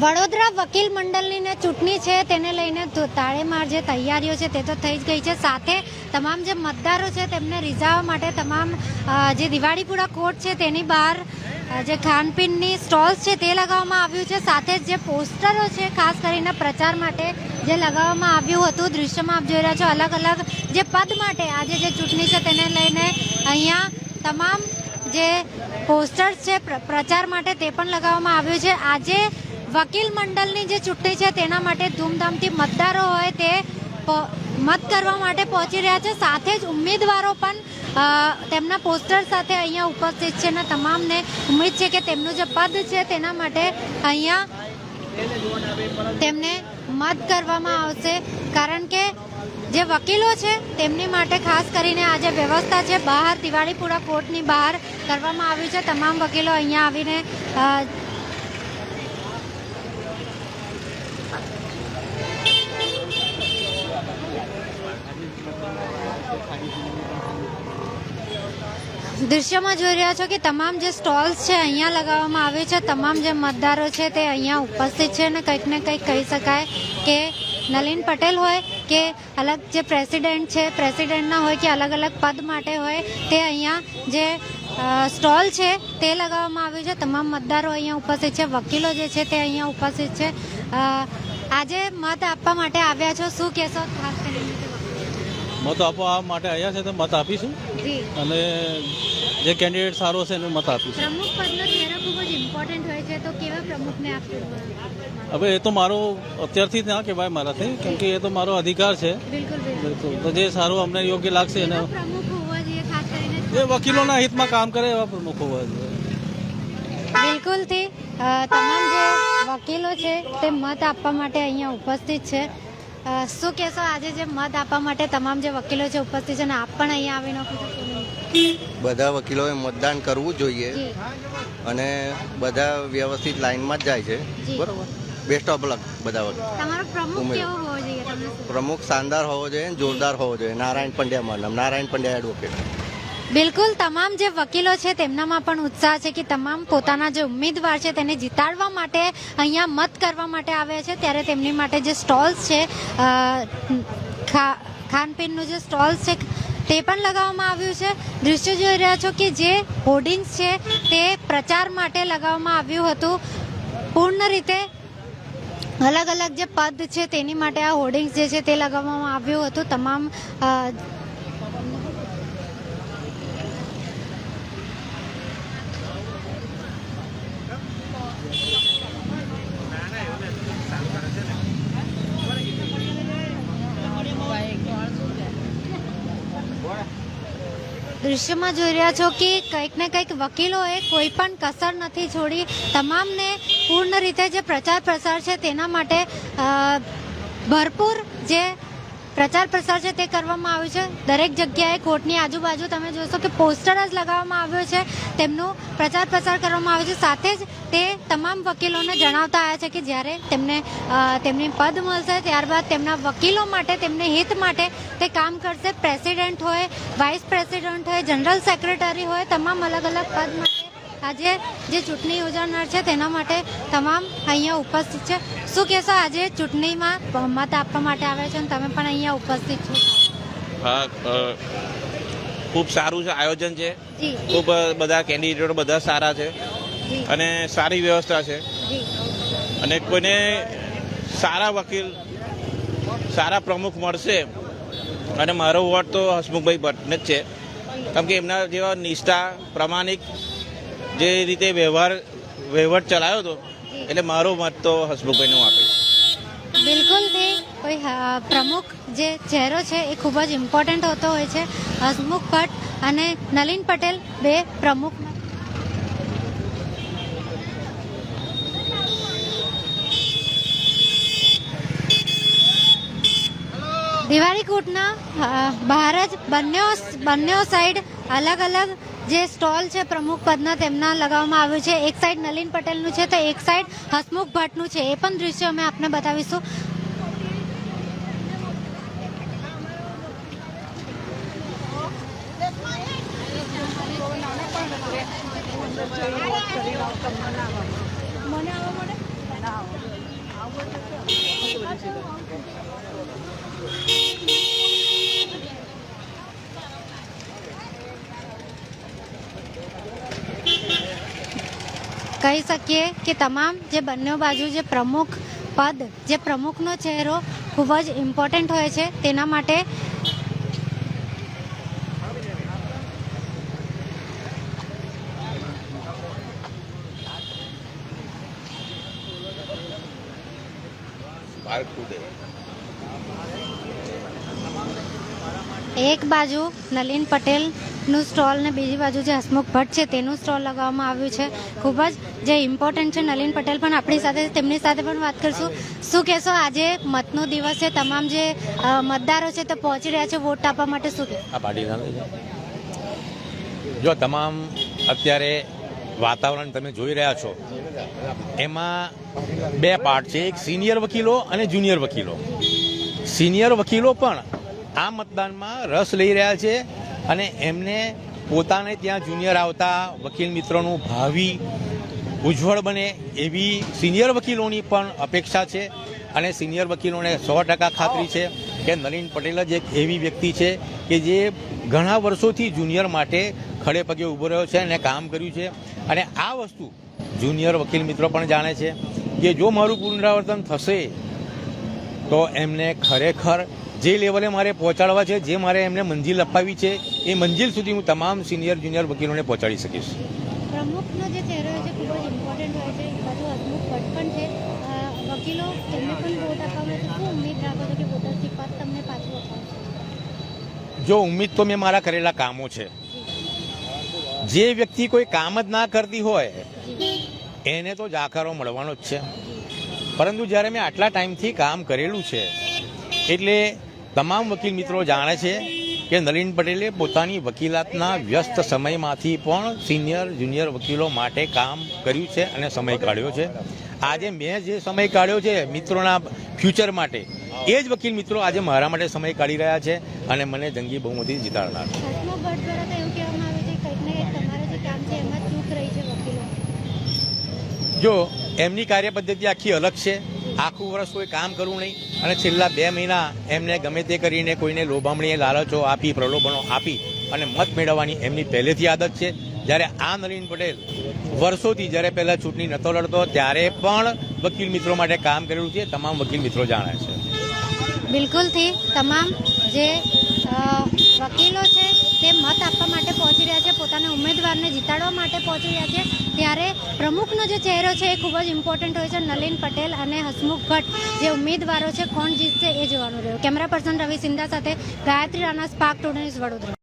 વડોદરા વકીલ મંડળની ચૂંટણી છે, તેને લઈને તાળેમાર જે તૈયારીઓ છે તે તો થઈ જ ગઈ છે. સાથે તમામ જે મતદારો છે તેમને રીઝાવવા માટે તમામ જે દિવાળીપુરા કોર્ટ છે તેની બહાર જે ખાનપીનની સ્ટોલ્સ છે તે લગાવવામાં આવ્યું છે. સાથે જ પોસ્ટરો છે, ખાસ કરીને પ્રચાર માટે જે લગાવવામાં આવ્યું હતું દૃશ્યમાં આપ જોઈ રહ્યા છો અલગ અલગ જે પદ માટે આજે જે ચૂંટણી છે તેને લઈને અહીંયા તમામ જે પોસ્ટર્સ છે, પ્ર- પ્રચાર માટે તે પણ લગાવવામાં આવ્યું છે. આજે વકીલ મંડળની જે ચૂંટણી છે તેના માટે ધૂમધામથી મતદારો હોય તે મત કરવા માટે પહોંચી રહ્યા છે. સાથે જ ઉમેદવારો પણ તેમના પોસ્ટર સાથે અહીંયા ઉપસ્થિત છે અને તમામને ઉમેદ છે કે તેમનું જે પદ છે તેના માટે અહીંયા તેમને મત કરવામાં આવશે. કારણ કે જે વકીલો છે તેમની માટે ખાસ કરીને આ જે વ્યવસ્થા છે, બહાર દિવાળીપુરા કોર્ટની બહાર કરવામાં આવ્યું છે. તમામ વકીલો અહીંયા આવીને દૃશ્યમાં જોઈ રહ્યા છો કે તમામ જે સ્ટોલ્સ છે અહીંયા લગાવવામાં આવે છે તમામ જે મતદારો છે તે અહીંયા ઉપસ્થિત છે અને કંઈક ને કંઈક કહી શકાય કે નલિન પટેલ હોય કે અલગ જે પ્રેસિડેન્ટ છે પ્રેસિડેન્ટના હોય કે અલગ અલગ પદ માટે હોય તે અહીંયા જે સ્ટોલ છે તે લગાવવામાં આવ્યું છે. તમામ મતદારો અહીંયા ઉપસ્થિત છે. વકીલો જે છે તે અહીંયા ઉપસ્થિત છે. આજે મત આપવા માટે આવ્યા છો. શું કહેશો? ખાસ કરીને. મત આપવા માટે આવ્યા છે તો મત આપીશું. અને જે કેન્ડિડેટ સારો છે એને મત આપીશું. પ્રમુખ પદનો ચહેરો ખૂબ જ ઇમ્પોર્ટન્ટ હોય છે તો કેવા પ્રમુખને આપવું હવે એ તો મારો અત્યારથી ના કહેવાય મારાથી કેમ કે એ તો મારો અધિકાર છે. બિલકુલ તો જે સારું અમને યોગ્ય લાગશે એને જે વકીલોના હિતમાં કામ કરે એવા પ્રમુખ હોવા જોઈએ. બિલકુલથી તમામ જે વકીલો છે તે મત આપવા માટે અહીંયા ઉપસ્થિત છે. શું કહેશો આજે જે મત આપવા માટે તમામ જે વકીલો છે ઉપસ્થિત છે અને આપ પણ અહીંયા આવીને બધા વકીલોએ મતદાન કરવું જોઈએ અને બધા વ્યવસ્થિત લાઈનમાં જ જાય છે. બરોબર? બેસ્ટ ઓફ લક બધા વકીલ. પ્રમુખ શાનદાર હોવો જોઈએ જોરદાર હોવો જોઈએ. નારાયણ પંડ્યા મારું નારાયણ પંડ્યા એડવોકેટ બિલકુલ તમામ જે વકીલો છે તેમનામાં પણ ઉત્સાહ છે કે તમામ પોતાના જે ઉમેદવાર છે તેને જીતાડવા માટે અહીંયા મત કરવા માટે આવે છે. ત્યારે તેમની માટે જે સ્ટોલ્સ છે ખાનપીનનું જે સ્ટોલ્સ છે તે પણ લગાવવામાં આવ્યું છે. દૃશ્ય જોઈ રહ્યા છો કે જે હોર્ડિંગ્સ છે તે પ્રચાર માટે લગાવવામાં આવ્યું હતું. પૂર્ણ રીતે અલગ અલગ જે પદ છે તેની માટે આ હોર્ડિંગ્સ જે છે તે લગાવવામાં આવ્યું હતું. તમામ દૃશ્યમાં જોઈ રહ્યા છો કે કંઈક ને કંઈક વકીલોએ કોઈ પણ કસર નથી છોડી તમામને પૂર્ણ રીતે જે પ્રચાર પ્રસાર છે તેના માટે ભરપૂર જે પ્રચાર પ્રસાર છે તે કરવામાં આવ્યો છે, દરેક જગ્યાએ કોર્ટની આજુબાજુ તમે જોશો કે પોસ્ટર જ લગાવવામાં આવ્યો છે, તેમનું પ્રચાર પ્રસાર કરવામાં આવ્યો છે. સાથે જ તે તમામ વકીલોને જણાવતા આવ્યા છે કે જ્યારે તેમને તેમની પદ મળશે, ત્યારબાદ તેમના વકીલો માટે, તેમને હિત માટે તે કામ કરશે. પ્રેસિડેન્ટ હોય, વાઇસ પ્રેસિડેન્ટ હોય, જનરલ સેક્રેટરી હોય, તમામ અલગ અલગ પદ માટે આજે જે ચૂંટણી યોજાનાર છે, તેના માટે તમામ અહીંયા ઉપસ્થિત છે. શું કહેશો આજે ચૂંટણીમાં મત આપવા માટે આવ્યા છે અને તમે પણ અહીંયા ઉપસ્થિત છો? હા ખૂબ સારું છે આયોજન છે. ખૂબ બધા કેન્ડિડેટો બધા સારા છે. અને સારી વ્યવસ્થા છે. અને કોઈને સારા વકીલ સારા પ્રમુખ મળશે અને મારો વોટ તો હસમુખભાઈ ભટ્ટને જ છે. કારણ કે એમના જેવા નિષ્ઠા પ્રમાણિક જે રીતે વ્યવહાર વહીવટ ચલાવ્યો હતો એટલે મારો મત તો હસમુખભાઈને હું આપીશ બિલકુલથી કોઈ પ્રમુખ જે ચહેરો છે એ ખૂબ જ ઇમ્પોર્ટન્ટ હોતો હોય છે. હસમુખ ભટ્ટ અને નલિન પટેલ બે પ્રમુખ. દિવાળી કૂટના ભારત બંને બંને સાઈડ અલગ અલગ જે સ્ટોલ છે, પ્રમુખ પદના તેમના લગાવવામાં આવ્યું છે. એક સાઈડ નલિન પટેલનું છે તો એક સાઈડ હસમુખ ભટ્ટનું છે. એ પણ દૃશ્ય અમે આપને બતાવીશું. કહી શકીએ કે તમામ જે બંને બાજુ જે પ્રમુખ પદ જે પ્રમુખનો ચહેરો ખૂબ જ ઇમ્પોર્ટન્ટ હોય છે તેના માટે એક બાજુ નલિન પટેલનું સ્ટોલ ને બીજી બાજુ જે હસમુખ ભટ્ટ છે, તેનું સ્ટોલ લગાવવામાં આવ્યું છે. ખૂબ જ જે ઇમ્પોર્ટન્ટ છે, નલિન પટેલ પણ આપણી સાથે, તેમની સાથે પણ વાત કરશું. શું કહેશો, આજે મતનો દિવસ છે, તમામ જે મતદારો છે તે પહોંચી રહ્યા છે વોટ આપવા માટે શું? જો તમામ અત્યારે વાતાવરણ તમે જોઈ રહ્યા છો, એમાં બે પાર્ટ છે. એક સિનિયર વકીલો અને જુનિયર વકીલો. સિનિયર વકીલો પણ આ મતદાનમાં રસ લઈ રહ્યા છે. અને એમને પોતાને ત્યાં જુનિયર આવતા વકીલ મિત્રોનું ભાવિ ઉજ્જવળ બને એવી સિનિયર વકીલોની પણ અપેક્ષા છે. અને સિનિયર વકીલોને સો ટકા ખાતરી છે કે નલિન પટેલ જ એક એવી વ્યક્તિ છે કે જે ઘણા વર્ષોથી જુનિયર માટે ખડે પગે ઊભો રહ્યો છે અને કામ કર્યું છે. અને આ વસ્તુ જુનિયર વકીલ મિત્રો પણ જાણે છે કે જો મારું પુનરાવર્તન થશે તો એમને ખરેખર જે લેવલે મારે પહોંચાડવા છે જે મારે એમને મંજિલ અપાવી છે એ મંજિલ સુધી હું તમામ સિનિયર જુનિયર વકીલોને પહોંચાડી શકીશ. પ્રમુખનો જે ચહેરો છે ખૂબ જ ઇમ્પોર્ટન્ટ હોય છે. બાજુ હસમુખ ભટ્ટ પણ છે. વકીલો તેમને પણ વોટ આપવા શું ઉમ્મીદ રાખો છો કે વોટરથી પદ તમને પાછું અપાવશે? જો ઉમ્મીદ તો મેં મારા કરેલા કામો છે. જે વ્યક્તિ કોઈ કામ જ ના કરતી હોય એને તો જાકારો મળવાનો જ છે. પરંતુ જ્યારે મેં આટલા ટાઈમથી કામ કરેલું છે એટલે તમામ વકીલ મિત્રો જાણે છે કે નલિન પટેલે પોતાની વકીલાતના વ્યસ્ત સમયમાંથી પણ સિનિયર જુનિયર વકીલો માટે કામ કર્યું છે અને સમય કાઢ્યો છે. આજે મેં જે સમય કાઢ્યો છે મિત્રોના ફ્યુચર માટે એ જ વકીલ મિત્રો આજે મારા માટે સમય કાઢી રહ્યા છે અને મને જંગી બહુમતી જીતાડનાર જો એમની કાર્યપદ્ધતિ આખી અલગ છે. આખું વર્ષ કોઈ કામ કરવું નહીં. અને છેલ્લા બે મહિના એમને ગમે તે કરીને કોઈને લોભામણીએ લાલચો આપી, પ્રલોભનો આપી અને મત મેળવવાની એમની પહેલેથી આદત છે. જ્યારે આ નલિન પટેલ વર્ષોથી જ્યારે પહેલાં ચૂંટણી નહોતો લડતો, ત્યારે પણ વકીલ મિત્રો માટે કામ કરેલું છે. તમામ વકીલ મિત્રો જાણે છે. બિલકુલથી તમામ જે વકીલો છે મત આપવા માટે પહોંચી રહ્યા છે, પોતાના ઉમેદવારને જીતાડવા માટે પહોંચી રહ્યા છે. ત્યારે પ્રમુખનો જે ચહેરો છે એ ખૂબ જ ઇમ્પોર્ટન્ટ હોય છે, નલિન પટેલ અને હસમુખ ભટ્ટ. જે ઉમેદવારો છે, કોણ જીતશે એ જોવાનું રહ્યું. કેમેરા પર્સન રવિ સિંધા સાથે ગાયત્રી રાણા, સ્પાર્ક ટુડન્સ વડોદરા.